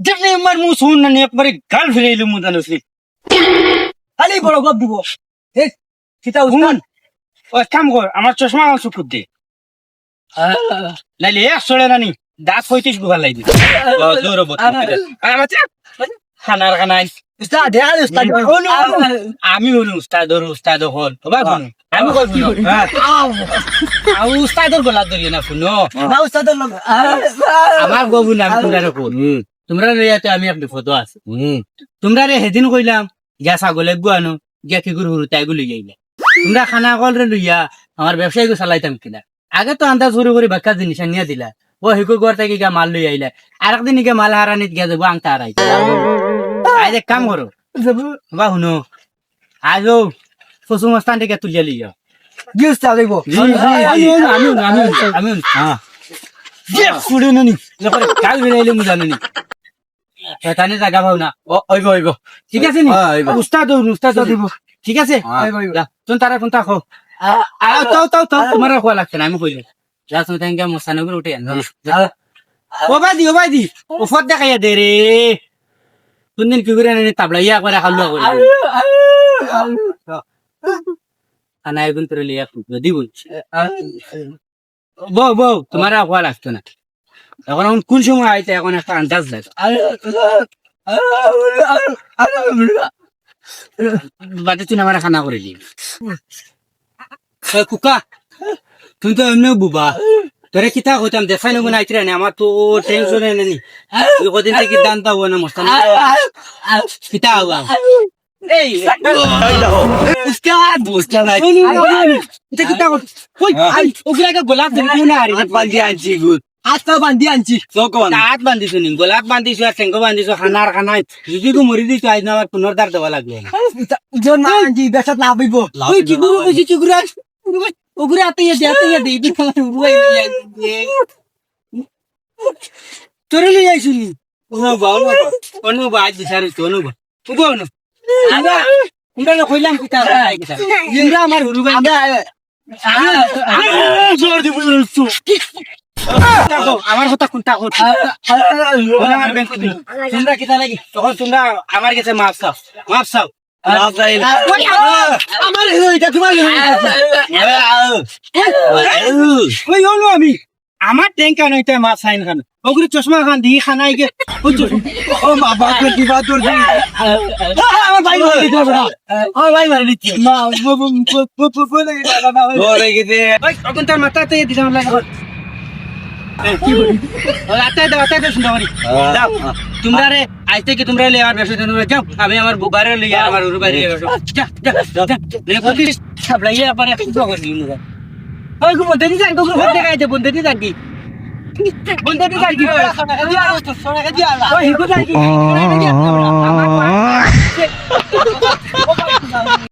দেখলে আমার মুখ শুন না একবারে গাল ফিরে এলো মুখ জানোসলি খালি বড় গপ দিব কিতা উস্তাদ ও কাম কর আমার চশমা আমার চুকুর দে লাইলে এক চলে নানি দাঁত পঁয়ত্রিশ গুবার লাগবে দৌড়ব খানার উস্তাদ দে উস্তাদ হলো আমি হলো উস্তাদ হল বা শুনো আমি কই শুনো আমি উস্তাদর গলা ধরি না শুনো। না উস্তাদ আমার গবু না আমি তোমরা কই তোমরা রেয়াতে আমি এক বিপদ আছে। তোমরা রে সেদিন কইলাম গিয়া ছাগলে গুয়ানো গিয়া কি গুরু তাই গুলি যাইলে তোমরা খানা কল রে লইয়া আমার ব্যবসায়ী চালাইতাম কিনা। আগে তো আন্দাজ করে করে বাক্কা জিনিস নিয়ে দিলা। ও হিকু থেকে গিয়া মাল লই আইলা আর একদিন গিয়া মাল হারানিত গিয়া যাব আংটা হারাই আজ এক কাম করো বা শুনো আজ ফসু মস্তান থেকে তুলিয়া আমি আমি আমি হ্যাঁ শুনে কাল মু জানি নি জাগা পাও না। ও ওইব ওইব ঠিক আছে নি? উস্তাদ উস্তাদ দিব। ঠিক আছে? তুমি তারা কোনটা খো। তাও তাও তাও তোমার খোয়া লাগছে না আমি কইলে যা তুমি তাই মস্তান উঠে ও বাদি ও বাদি ও দেখাইয়া দে। রে কোনদিন কি করে আনি তাবলা ইয়া করে খালুয়া করে খানা এগুন তোর লিয়া ফুটবে দিব বউ বউ তোমার আর খোয়া লাগতো না এখন এখন কোন সময় আইতে এখন একটা আন্দাজ লাগে বাদে তুই আমার খানা করে দিবি কুকা? তুই তো এমনি বুবা। তোরে কিতা কইতাম দেখাই নব না আইতরা আমার তো টেনশন নেনি তুই কদিন থেকে দান দাও না মস্তান কিতা হওয়া এই উস্তাদ উস্তাদ এটা কিতা কই আই ওগুলা গোলাপ দিবি না আরে। বান্ধি আনছি গুড। হাতটা বান্ধি। আনছি হাত বান্ধিছো নি? গোলাপ বান্ধিছো আর টেঙ্গো বান্ধিছো খানার খানায় যদি কো মরি দিছো আজ না আমার পুনর্দার দেওয়া না জন না আনছি বেসাত লাভ হইব ওই কি গুরু কইছি চিগুরা ওগুরা আতে ইয়ে দে আতে ইয়ে দে ইদি খানা উড়াই তোরে লই আইছো নি ওনো বাও না ওনো বা আজ বিচারে তো ওনো বা উগো ওনো আমরা আমরা কইলাম কি তা আই কিতা ইন্দ্রা আমার হুরু বাই জোর দিব আমার কথা কোনটা কথা আমার ব্যাংক তোমরা কিতা লাগি তখন তোমরা আমার কাছে মাপ চাও মাপ চাও আমার এটা তোমার ওই হলো আমি আমার ট্যাঙ্কা নইতে মাছ খাইন খান ওগুলি চশমা খান দিয়ে খানাই গে ও মা বাপ দিবা তোর আমার ভাই মারি দিতে হবে না আমার ভাই মারি দিচ্ছে মা বলে গেছে তখন তার মাথাতে দিলাম লাগে আতাই দাও আতাই দাও পারি দাও তোমরা রে আজ থেকে তোমরা লে আমার ব্যবসা তোমরা যাও আমি আমার বাইরে লিয়ে আমার উরু বাড়ি যা যা যা লে পুলিশ সাবলাই আবার একটু করে দিন ওই গো বন্ধে দি যাই গো বন্ধে গাইতে বন্ধে দি যাই বন্ধে দি যাই ওই হিকো আমার